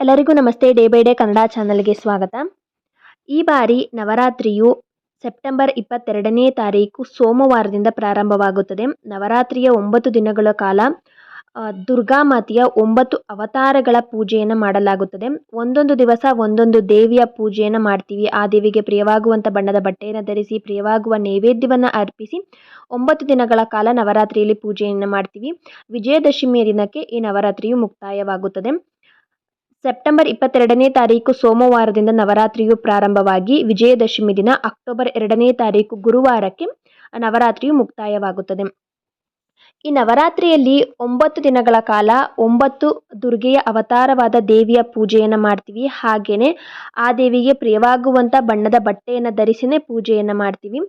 ಎಲ್ಲರಿಗೂ ನಮಸ್ತೆ. Day by day Kannada ಚಾನಲ್ಗೆ ಸ್ವಾಗತ. ಈ ಬಾರಿ ನವರಾತ್ರಿಯು ಸೆಪ್ಟೆಂಬರ್ ಇಪ್ಪತ್ತೆರಡನೇ ತಾರೀಕು ಸೋಮವಾರದಿಂದ ಪ್ರಾರಂಭವಾಗುತ್ತದೆ. ನವರಾತ್ರಿಯ ಒಂಬತ್ತು ದಿನಗಳ ಕಾಲ ದುರ್ಗಾ ಮಾತೆಯ ಒಂಬತ್ತು ಅವತಾರಗಳ ಪೂಜೆಯನ್ನು ಮಾಡಲಾಗುತ್ತದೆ. ಒಂದೊಂದು ದಿವಸ ಒಂದೊಂದು ದೇವಿಯ ಪೂಜೆಯನ್ನು ಮಾಡ್ತೀವಿ. ಆ ದೇವಿಗೆ ಪ್ರಿಯವಾಗುವಂಥ ಬಣ್ಣದ ಬಟ್ಟೆಯನ್ನು ಧರಿಸಿ, ಪ್ರಿಯವಾಗುವ ನೈವೇದ್ಯವನ್ನು ಅರ್ಪಿಸಿ, ಒಂಬತ್ತು ದಿನಗಳ ಕಾಲ ನವರಾತ್ರಿಯಲ್ಲಿ ಪೂಜೆಯನ್ನು ಮಾಡ್ತೀವಿ. ವಿಜಯದಶಮಿಯ ದಿನಕ್ಕೆ ಈ ನವರಾತ್ರಿಯು ಮುಕ್ತಾಯವಾಗುತ್ತದೆ. ಸೆಪ್ಟೆಂಬರ್ ಇಪ್ಪತ್ತೆರಡನೇ ತಾರೀಕು ಸೋಮವಾರದಿಂದ ನವರಾತ್ರಿಯು ಪ್ರಾರಂಭವಾಗಿ ವಿಜಯದಶಮಿ ದಿನ ಅಕ್ಟೋಬರ್ ಎರಡನೇ ತಾರೀಕು ಗುರುವಾರಕ್ಕೆ ನವರಾತ್ರಿಯು ಮುಕ್ತಾಯವಾಗುತ್ತದೆ. ಈ ನವರಾತ್ರಿಯಲ್ಲಿ ಒಂಬತ್ತು ದಿನಗಳ ಕಾಲ ಒಂಬತ್ತು ದುರ್ಗೆಯ ಅವತಾರವಾದ ದೇವಿಯ ಪೂಜೆಯನ್ನು ಮಾಡ್ತೀವಿ. ಹಾಗೆಯೇ ಆ ದೇವಿಗೆ ಪ್ರಿಯವಾಗುವಂಥ ಬಣ್ಣದ ಬಟ್ಟೆಯನ್ನು ಧರಿಸಿನೇ ಪೂಜೆಯನ್ನು ಮಾಡ್ತೀವಿ.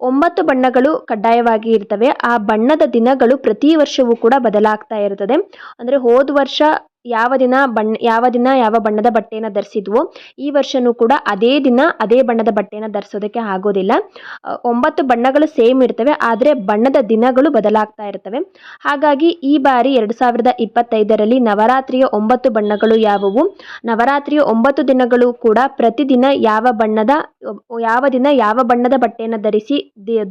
ಒಂಬತ್ತು ಬಣ್ಣಗಳು ಕಡ್ಡಾಯವಾಗಿ ಇರ್ತವೆ. ಆ ಬಣ್ಣದ ದಿನಗಳು ಪ್ರತಿ ವರ್ಷವೂ ಕೂಡ ಬದಲಾಗ್ತಾ ಇರುತ್ತದೆ ಅಂದರೆ ಹೋದ ವರ್ಷ ಯಾವ ದಿನ ಬಣ್ಣ, ಯಾವ ದಿನ ಯಾವ ಬಣ್ಣದ ಬಟ್ಟೆನ ಧರಿಸಿದ್ವೋ ಈ ವರ್ಷವೂ ಕೂಡ ಅದೇ ದಿನ ಅದೇ ಬಣ್ಣದ ಬಟ್ಟೆನ ಧರಿಸೋದಕ್ಕೆ ಆಗೋದಿಲ್ಲ. ಒಂಬತ್ತು ಬಣ್ಣಗಳು ಸೇಮ್ ಇರ್ತವೆ, ಆದರೆ ಬಣ್ಣದ ದಿನಗಳು ಬದಲಾಗ್ತಾ ಇರ್ತವೆ. ಹಾಗಾಗಿ ಈ ಬಾರಿ ಎರಡು ಸಾವಿರದ ಇಪ್ಪತ್ತೈದರಲ್ಲಿ ನವರಾತ್ರಿಯ ಒಂಬತ್ತು ಬಣ್ಣಗಳು ಯಾವುವು? ನವರಾತ್ರಿಯ ಒಂಬತ್ತು ದಿನಗಳು ಕೂಡ ಪ್ರತಿದಿನ ಯಾವ ಬಣ್ಣದ, ಯಾವ ದಿನ ಯಾವ ಬಣ್ಣದ ಬಟ್ಟೆಯನ್ನು ಧರಿಸಿ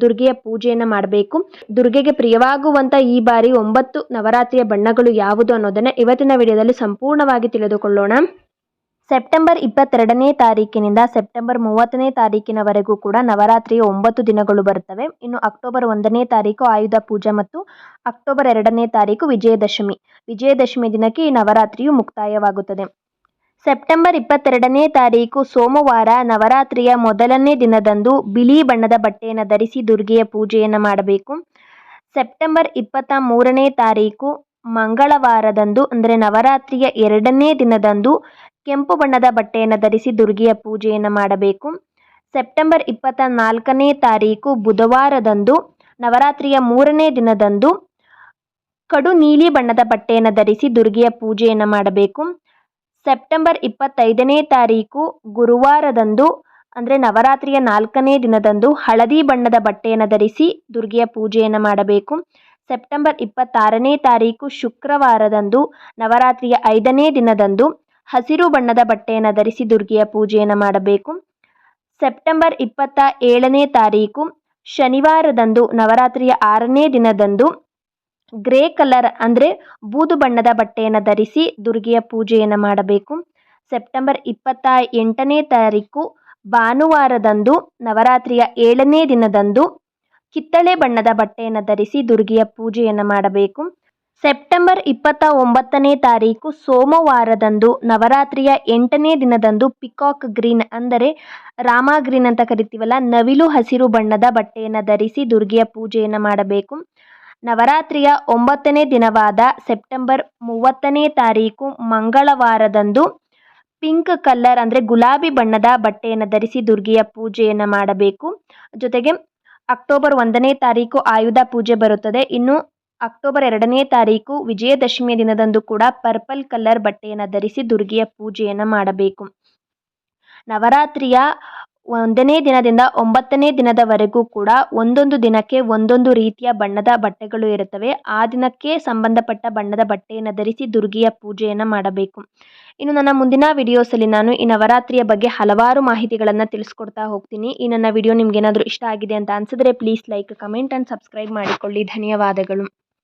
ದುರ್ಗೆಯ ಪೂಜೆಯನ್ನು ಮಾಡಬೇಕು? ದುರ್ಗೆಗೆ ಪ್ರಿಯವಾಗುವಂಥ ಈ ಬಾರಿ ಒಂಬತ್ತು ನವರಾತ್ರಿಯ ಬಣ್ಣಗಳು ಯಾವುದು ಅನ್ನೋದನ್ನು ಇವತ್ತಿನ ವಿಡಿಯೋದಲ್ಲಿ ಸಂಪೂರ್ಣವಾಗಿ ತಿಳಿದುಕೊಳ್ಳೋಣ. ಸೆಪ್ಟೆಂಬರ್ ಇಪ್ಪತ್ತೆರಡನೇ ತಾರೀಕಿನಿಂದ ಸೆಪ್ಟೆಂಬರ್ ಮೂವತ್ತನೇ ತಾರೀಕಿನವರೆಗೂ ಕೂಡ ನವರಾತ್ರಿಯ ಒಂಬತ್ತು ದಿನಗಳು ಬರುತ್ತವೆ. ಇನ್ನು ಅಕ್ಟೋಬರ್ ಒಂದನೇ ತಾರೀಕು ಆಯುಧ ಪೂಜೆ ಮತ್ತು ಅಕ್ಟೋಬರ್ ಎರಡನೇ ತಾರೀಕು ವಿಜಯದಶಮಿ. ವಿಜಯದಶಮಿ ದಿನಕ್ಕೆ ಈ ನವರಾತ್ರಿಯು ಮುಕ್ತಾಯವಾಗುತ್ತದೆ. ಸೆಪ್ಟೆಂಬರ್ ಇಪ್ಪತ್ತೆರಡನೇ ತಾರೀಕು ಸೋಮವಾರ ನವರಾತ್ರಿಯ ಮೊದಲನೇ ದಿನದಂದು ಬಿಳಿ ಬಣ್ಣದ ಬಟ್ಟೆಯನ್ನು ಧರಿಸಿ ದುರ್ಗೆಯ ಪೂಜೆಯನ್ನು ಮಾಡಬೇಕು. ಸೆಪ್ಟೆಂಬರ್ ಇಪ್ಪತ್ತ ಮೂರನೇ ತಾರೀಕು ಮಂಗಳವಾರದಂದು, ಅಂದರೆ ನವರಾತ್ರಿಯ ಎರಡನೇ ದಿನದಂದು ಕೆಂಪು ಬಣ್ಣದ ಬಟ್ಟೆಯನ್ನು ಧರಿಸಿ ದುರ್ಗೆಯ ಪೂಜೆಯನ್ನು ಮಾಡಬೇಕು. ಸೆಪ್ಟೆಂಬರ್ ಇಪ್ಪತ್ತ ನಾಲ್ಕನೇ ತಾರೀಕು ಬುಧವಾರದಂದು, ನವರಾತ್ರಿಯ ಮೂರನೇ ದಿನದಂದು ಕಡು ನೀಲಿ ಬಣ್ಣದ ಬಟ್ಟೆಯನ್ನು ಧರಿಸಿ ದುರ್ಗೆಯ ಪೂಜೆಯನ್ನು ಮಾಡಬೇಕು. ಸೆಪ್ಟೆಂಬರ್ ಇಪ್ಪತ್ತೈದನೇ ತಾರೀಕು ಗುರುವಾರದಂದು, ಅಂದರೆ ನವರಾತ್ರಿಯ ನಾಲ್ಕನೇ ದಿನದಂದು ಹಳದಿ ಬಣ್ಣದ ಬಟ್ಟೆಯನ್ನು ಧರಿಸಿ ದುರ್ಗೆಯ ಪೂಜೆಯನ್ನು ಮಾಡಬೇಕು. ಸೆಪ್ಟೆಂಬರ್ ಇಪ್ಪತ್ತಾರನೇ ತಾರೀಕು ಶುಕ್ರವಾರದಂದು, ನವರಾತ್ರಿಯ ಐದನೇ ದಿನದಂದು ಹಸಿರು ಬಣ್ಣದ ಬಟ್ಟೆಯನ್ನು ಧರಿಸಿ ದುರ್ಗೆಯ ಪೂಜೆಯನ್ನು ಮಾಡಬೇಕು. ಸೆಪ್ಟೆಂಬರ್ ಇಪ್ಪತ್ತ ಏಳನೇ ತಾರೀಕು ಶನಿವಾರದಂದು, ನವರಾತ್ರಿಯ ಆರನೇ ದಿನದಂದು ಗ್ರೇ ಕಲರ್ ಅಂದರೆ ಬೂದು ಬಣ್ಣದ ಬಟ್ಟೆಯನ್ನು ಧರಿಸಿ ದುರ್ಗೆಯ ಪೂಜೆಯನ್ನು ಮಾಡಬೇಕು. ಸೆಪ್ಟೆಂಬರ್ ಇಪ್ಪತ್ತ ಎಂಟನೇ ತಾರೀಕು ಭಾನುವಾರದಂದು, ನವರಾತ್ರಿಯ ಏಳನೇ ದಿನದಂದು ಕಿತ್ತಳೆ ಬಣ್ಣದ ಬಟ್ಟೆಯನ್ನು ಧರಿಸಿ ದುರ್ಗೆಯ ಪೂಜೆಯನ್ನು ಮಾಡಬೇಕು. ಸೆಪ್ಟೆಂಬರ್ ಇಪ್ಪತ್ತ ಒಂಬತ್ತನೇ ತಾರೀಕು ಸೋಮವಾರದಂದು ನವರಾತ್ರಿಯ ಎಂಟನೇ ದಿನದಂದು ಪಿಕಾಕ್ ಗ್ರೀನ್ ಅಂದರೆ ರಾಮ ಗ್ರೀನ್ ಅಂತ ಕರಿತೀವಲ್ಲ, ನವಿಲು ಹಸಿರು ಬಣ್ಣದ ಬಟ್ಟೆಯನ್ನು ಧರಿಸಿ ದುರ್ಗೆಯ ಪೂಜೆಯನ್ನು ಮಾಡಬೇಕು. ನವರಾತ್ರಿಯ ಒಂಬತ್ತನೇ ದಿನವಾದ ಸೆಪ್ಟೆಂಬರ್ ಮೂವತ್ತನೇ ತಾರೀಕು ಮಂಗಳವಾರದಂದು ಪಿಂಕ್ ಕಲರ್ ಅಂದರೆ ಗುಲಾಬಿ ಬಣ್ಣದ ಬಟ್ಟೆಯನ್ನು ಧರಿಸಿ ದುರ್ಗೆಯ ಪೂಜೆಯನ್ನು ಮಾಡಬೇಕು. ಜೊತೆಗೆ ಅಕ್ಟೋಬರ್ ಒಂದನೇ ತಾರೀಕು ಆಯುಧ ಪೂಜೆ ಬರುತ್ತದೆ. ಇನ್ನು ಅಕ್ಟೋಬರ್ ಎರಡನೇ ತಾರೀಕು ವಿಜಯದಶಮಿಯ ದಿನದಂದು ಕೂಡ ಪರ್ಪಲ್ ಕಲರ್ ಬಟ್ಟೆಯನ್ನು ಧರಿಸಿ ದುರ್ಗೆಯ ಪೂಜೆಯನ್ನು ಮಾಡಬೇಕು. ನವರಾತ್ರಿಯ ಒಂದನೇ ದಿನದಿಂದ ಒಂಬತ್ತನೇ ದಿನದವರೆಗೂ ಕೂಡ ಒಂದೊಂದು ದಿನಕ್ಕೆ ಒಂದೊಂದು ರೀತಿಯ ಬಣ್ಣದ ಬಟ್ಟೆಗಳು ಇರುತ್ತವೆ. ಆ ದಿನಕ್ಕೆ ಸಂಬಂಧಪಟ್ಟ ಬಣ್ಣದ ಬಟ್ಟೆಯನ್ನು ಧರಿಸಿ ದುರ್ಗಿಯ ಪೂಜೆಯನ್ನು ಮಾಡಬೇಕು. ಇನ್ನು ನನ್ನ ಮುಂದಿನ ವಿಡಿಯೋಸಲ್ಲಿ ನಾನು ಈ ನವರಾತ್ರಿಯ ಬಗ್ಗೆ ಹಲವಾರು ಮಾಹಿತಿಗಳನ್ನು ತಿಳಿಸ್ಕೊಡ್ತಾ ಹೋಗ್ತೀನಿ. ಈ ನನ್ನ ವಿಡಿಯೋ ನಿಮ್ಗೇನಾದರೂ ಇಷ್ಟ ಆಗಿದೆ ಅಂತ ಅನಿಸಿದ್ರೆ please like comment and subscribe ಮಾಡಿಕೊಳ್ಳಿ. ಧನ್ಯವಾದಗಳು.